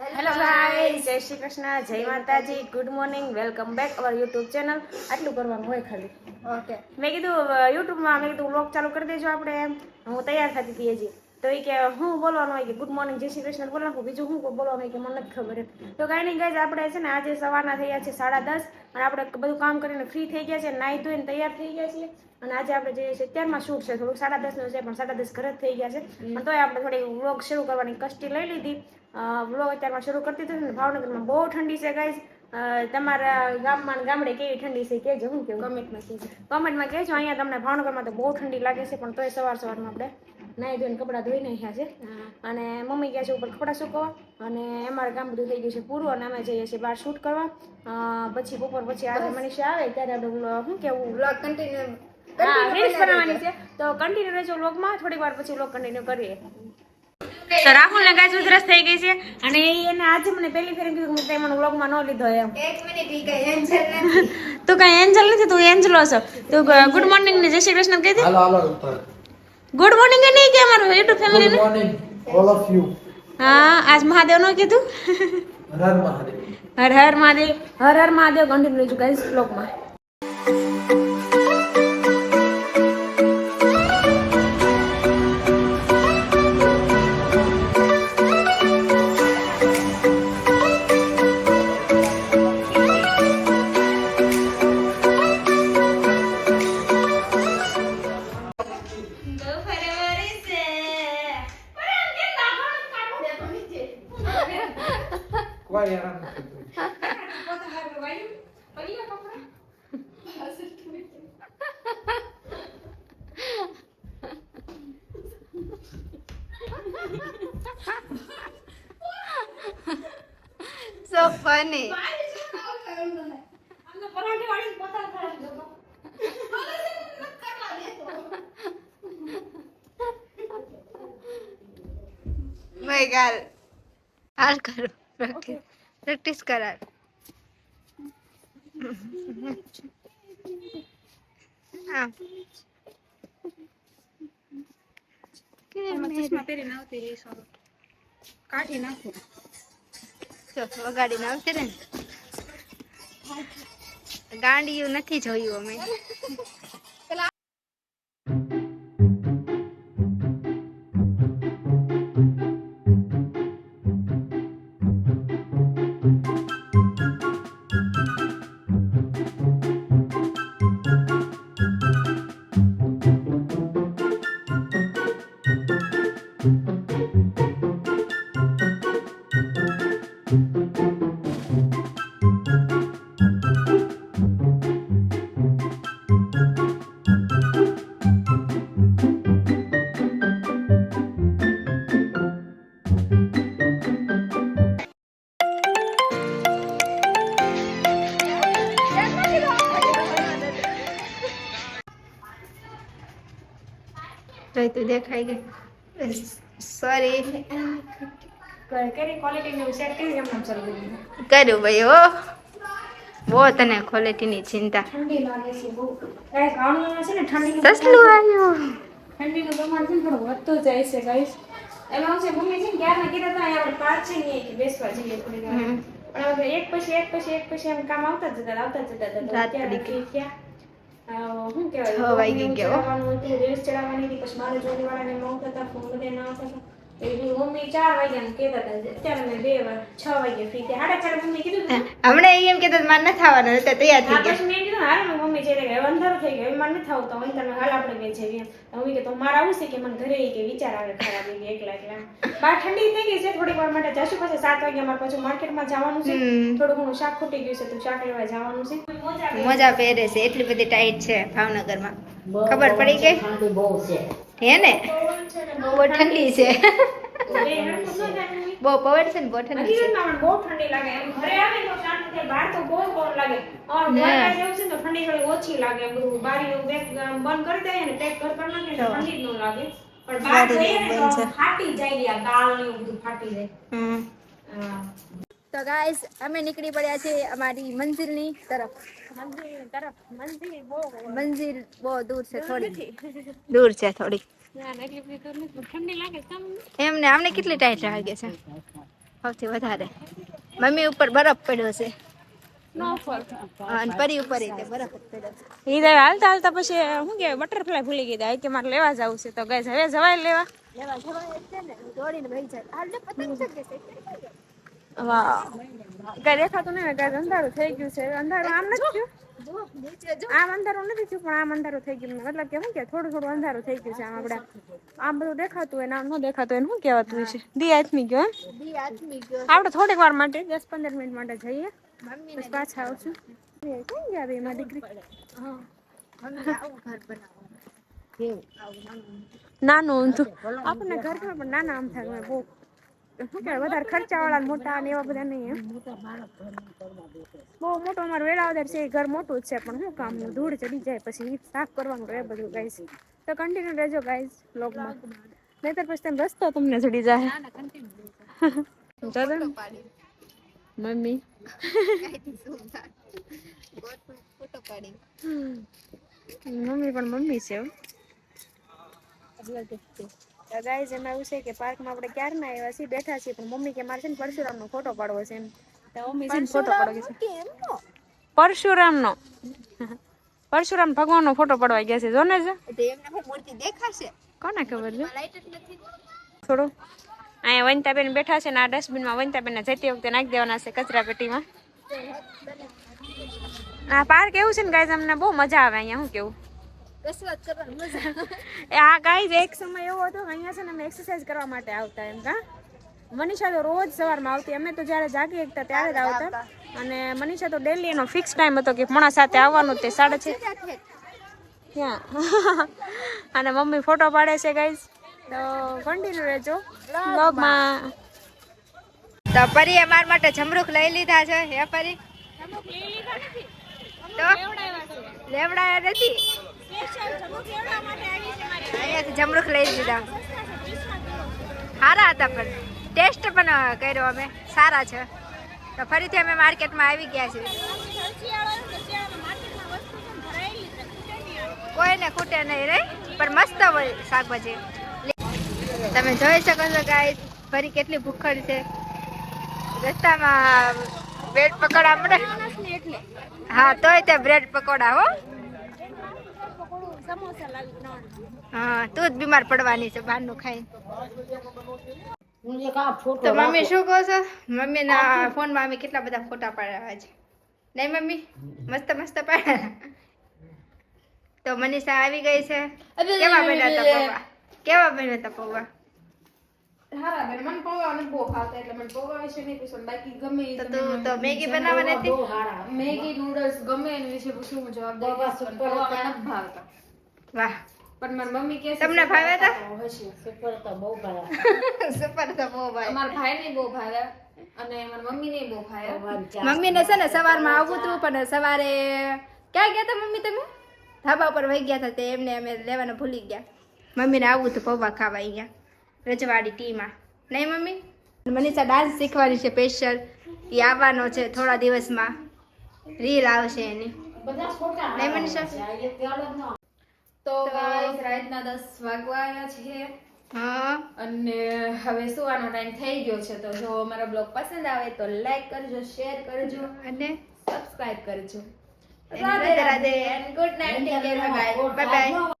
Hello guys જય શ્રી કૃષ્ણ જય માતાજી. Good morning welcome back our YouTube channel આટલું કરવાનું હોય ખાલી. ઓકે મેં કીધું યુટ્યુબમાં મેં કીધું વ્લોગ ચાલુ કરી દેજો આપણે. હું તૈયાર થતી હતી હજી. તો એ કે હું બોલવાનું હોય કે ગુડ મોર્નિંગ જય શ્રી કૃષ્ણ બોલવાનું હોય. બીજું હું બોલવાનું હોય કે મને નથી ખબર તો કાંઈ નહીં ગાય આપણે છે ને આજે સવારના થયા છે સાડા દસ અને આપણે બધું કામ કરીને ફ્રી થઈ ગયા છે નાહી ધોઈને તૈયાર થઈ ગયા છીએ. અને આજે આપણે જઈએ છીએ અત્યારમાં શૂટ છે થોડુંક સાડા દસનું છે પણ સાડા દસ ઘરે જ થઈ ગયા છે. અને તોય આપણે થોડી વ્લોગ શરૂ કરવાની કષ્ટી લઈ લીધી. વ્લોગ અત્યારમાં શરૂ કરતી હતી ને ભાવનગરમાં બહુ ઠંડી છે ગાય તમારા ગામમાં ગામડે કેવી ઠંડી છે કેજો હું કેવું? કમેન્ટમાં કહેજો. કમેન્ટમાં કહેજો અહીંયા તમને ભાવનગરમાં તો બહુ ઠંડી લાગે છે પણ તોય સવાર સવારમાં આપણે નાહી ધોઈને કપડાં ધોઈ નાખ્યા છે. અને મમ્મી ગયા છે ઉપર કપડાં સુકવવા. અને અમારે કામ બધું થઈ ગયું છે પૂરું અને અમે જઈએ છીએ બહાર શૂટ કરવા. પછી બપોર પછી આજે મનીષા આવે ત્યારે આપણે શું કેવું? બ્લોગ કન્ટિન્યુ હા રીલ્સ બનાવવાની છે. તો કન્ટિન્યુ રહેજો vlogમાં થોડી વાર પછી vlog કન્ટિન્યુ કરીએ. તો રાહુલ ને ગાજ ઉધરસ થઈ ગઈ છે. અને એને આજે મને પહેલી ફેર કીધું કે તેમાં મને vlogમાં ન લીધો એમ. એક મિનિટ ઈ કઈ એન્જલ તું કઈ એન્જલ નથી તું એન્જલો છો. તું ગુડ મોર્નિંગ ને જય શ્રી કૃષ્ણ કહી દે હાલો હાલો ઉપર ગુડ મોર્નિંગ એ નહીં કે અમારું? YouTube family good morning all of you હા આજ મહાદેવનું કીધું? હર હર મહાદેવ. હર હર મહાદેવ હર હર મહાદેવ કન્ટિન્યુ રહેજો ગાઈસ બ્લોગમાં સો ફની ભાઈ ગાલ હાલ કરો પ્રેક્ટિસ કરાર હા કાઢી નાખું જો વગાડીને આવશે ને? ગાંડિયું નથી જોયું અમે. તો તું દેખાઈ ગઈ સોરી કર્યું ભાઈ હો. બહુ તને ક્વોલિટીની ચિંતા. સસલું આવ્યું ઠંડીનું પ્રમાણ છે થોડું વધતું જાય છે ગાઈસ એમાં છે મમ્મી છે ને ક્યારના કીધા હતા અહીંયા આપણે પાંચ છે કે બેસવા જઈએ થોડી વાર. એક પછી એક પછી એક પછી એમ કામ આવતા જતા આવતા જતા હતા. શું કહેવાય રીલ્સ ચડાવવાની હતી પછી મારે જોડીવાળાને આવતા હતા ફોન બધા ના આવતા હતા હતા હતું. હમણાં એમ કહેતા મારે નથી આવવાનું એટલે તૈયાર થઈ ગયા મેં કીધું હાલ ને મમ્મી છે એટલે અંધારું થઈ ગયું મારે નથી આવતું હવે તમે હાલ આપણે બે જઈએ મમ્મી કે તો મારે આવું છે કે મને ઘરે કે વિચાર આવે ખરાબ એવી એકલા એકલા બહાર ઠંડી થઈ ગઈ છે થોડીક વાર માટે જશું પછી સાત વાગે મારે પાછું માર્કેટમાં જવાનું છે. થોડું ઘણું શાક ખૂટી ગયું છે તો શાક લેવા જવાનું છે. મોજા પહેરે છે એટલી બધી ટાઈટ છે ભાવનગરમાં ખબર પડી ગઈ? હે ને? બહુ ઠંડી છે. બહુ પવન છે ને બહુ ઠંડી છે. બહુ ઠંડી લાગે એમ ઘરે આવે તો શાંતિ થાય બહાર તો બહુ ગરમ લાગે ઓર દ્વારકા જેવું છે તો ઠંડી થોડી ઓછી લાગે બધું બારી બેક બંધ કરી દઈએ ને પેક કર પર નાખે તો ઠંડી જ ન લાગે. પણ બહાર જઈએ ને તો ફાટી જાય આ દાળ ને બધું ફાટી જાય. હમ. તો ગાઈસ અમે નીકળી પડ્યા છે અમારી મંઝિલની તરફ. મંદિર તરફ. મંદિર બહુ દૂર છે થોડી. દૂર છે થોડી? એમને અમને કેટલી ટાઈટ લાગે છે? સૌથી વધારે. મમ્મી ઉપર બરફ પડ્યો છે. અને પરી ઉપર બરફ પડ્યો છે. ઈ હાલતા હાલતા પછી શું કે બટરફ્લાય ભૂલી ગઈ કે મારે લેવા જવું છે. તો ગઈ હવે જવાય લેવા? લેવા જવાય છે ને. દોડીને વહી જાય. હાલ પતંગ છે. વાહ કઈ દેખાતું નહીં કઈ અંધારું થઈ ગયું છે. અંધારું આમ નથી થયું? આમ અંધારું નથી થયું પણ આમ અંધારું થઈ ગયું. મતલબ કે શું કે થોડું થોડું અંધારું થઈ ગયું છે આમ આપણે. આમ બધું દેખાતું હોય આમ ન દેખાતું હોય શું કહેવાતું હોય છે? દી આથમી ગયો એમ? આપણે થોડીક વાર માટે દસ પંદર મિનિટ માટે જઈએ. મમ્મી પછી આવશું. છું કઈ ગયા બે એમાં દીકરી? નાનું ઊંધું. આપણને ઘર પણ નાના આમ થાય બહુ શું કહેવાય વધારે ખર્ચાવાળા મોટા ને એવા બધા નહીં બહુ મોટો અમારો વેળાવદર છે, એ ઘર મોટું જ છે, પણ શું કામ ધૂળ ચડી જાય, પછી સાફ કરવાનું રહે બધું ગાઈસ તો કન્ટિન્યુ રહેજો ગાઈસ બ્લોગમાં નહીતર પછી તમે રસ્તો તમને ચડી જાય. પાડી મમ્મી. મમ્મી પણ મમ્મી છે. તો ગાઈસ એમાં એવું છે કે પાર્કમાં આપણે ક્યારના આવ્યા છીએ બેઠા છીએ પણ મમ્મી કે મારે છે ને પરશુરામનો ફોટો પાડવો છે એમ. તો મમ્મી છે ને ફોટો પાડવો છે. કેમ નો? પરશુરામનો. પરશુરામ ભગવાનનો ફોટો પડવા ગયા છે જોને છે મૂર્તિ દેખાશે? કોને ખબર છે? લાઈટ જ નથી. થોડો અહીંયા વનિતાબેન બેઠા છે ને આ ડસ્ટબિનમાં વનિતાબેન જતી વખતે નાખી દેવાના છે કચરા પેટીમાં. આ પાર્ક એવું છે ને ગાઈઝ અમને બહુ મજા આવે અહીંયા શું કેવું? કસરત કરવાની મજા એ આ ગાઈઝ એક સમય એવો હતો અહીંયા છે ને અમે એક્સરસાઇઝ કરવા માટે આવતા એમ કા? મનીષા તો રોજ સવારમાં આવતી અમે તો જ્યારે જાગી એકતા ત્યારે જ આવતા અને મનીષા તો ડેલી એનો ફિક્સ ટાઈમ હતો કે મોણા સાથે આવવાનું તે સાડા છ. ત્યાં અને મમ્મી ફોટો પાડે છે ગાઈઝ તો કન્ટિન્યુ રહેજો. બ્લોગમાં તો પરી અમાર માટે જમરૂખ લઈ લીધા છે હે પરી તો? લેવડાયા નથી? અહીંયાથી જમરૂખ લઈ લીધા સારા હતા પણ ટેસ્ટ પણ કર્યો અમે. સારા છે. તો ફરીથી અમે માર્કેટમાં આવી ગયા છીએ. કોઈને ખૂટે નહીં રે પણ મસ્ત હોય શાકભાજી. તમે જોઈ શકો છો ગાય ફરી કેટલી ભૂખડ છે. રસ્તામાં બ્રેડ પકોડા મળે. હા તોય તે બ્રેડ પકોડા હો. હા તું જ બીમાર પડવાની છે બહારનું ખાઈ. તો મમ્મી શું કહો છો? મમ્મી ના ફોનમાં અમે કેટલા બધા ફોટા પાડ્યા છે. નહીં મમ્મી? મસ્ત મસ્ત પાડ્યા. તો મનીષા આવી ગઈ છે. કેવા બન્યા તા પૌવા? કેવા બન્યા તા પૌવા? હારા બેન મને પૌવા નથી બહુ ભાવતા એટલે મને પૌવા વિશે નહીં પૂછવાનું. બાકી ગમે ઈ તો મેગી બનાવવાની હતી? મેગી નૂડલ્સ ગમે એના વિશે પૂછું હું જવાબ દઈ દઈશ પૌવા મને ભાવતા. વાહ. પણ મારી મમ્મી કે તમને તમને ભાવ્યા સુપર તો હશે સુપર તો બહુ ભાઈ મારા ભાઈ ને બહુ ભાવે અને મારી મમ્મી ને બહુ ભાવ્યા મમ્મીને છે ને સવારમાં આવવું હતું પણ સવારે ક્યાં ગયા હતા મમ્મી તમે? ધાબા ઉપર વહી ગયા હતા તે એમને અમે લેવાનું ભૂલી ગયા. મમ્મીને આવું તો પૌવા ખાવા અહીંયા રજવાડી ટીમાં. નહીં મમ્મી? મનીષા ડાન્સ શીખવાની છે સ્પેશિયલ એ આવવાનો છે થોડા દિવસમાં. રીલ આવશે એની. નહીં મનીષા? તો ગાઈસ રાતના દસ વાગવા આવ્યા છે. હા. અને હવે સુવાનો ટાઈમ થઈ ગયો છે તો જો અમારો બ્લોગ પસંદ આવે તો લાઈક કરજો શેર કરજો અને સબસ્ક્રાઇબ કરજો. Radhe Radhe. Take care bye bye bye bye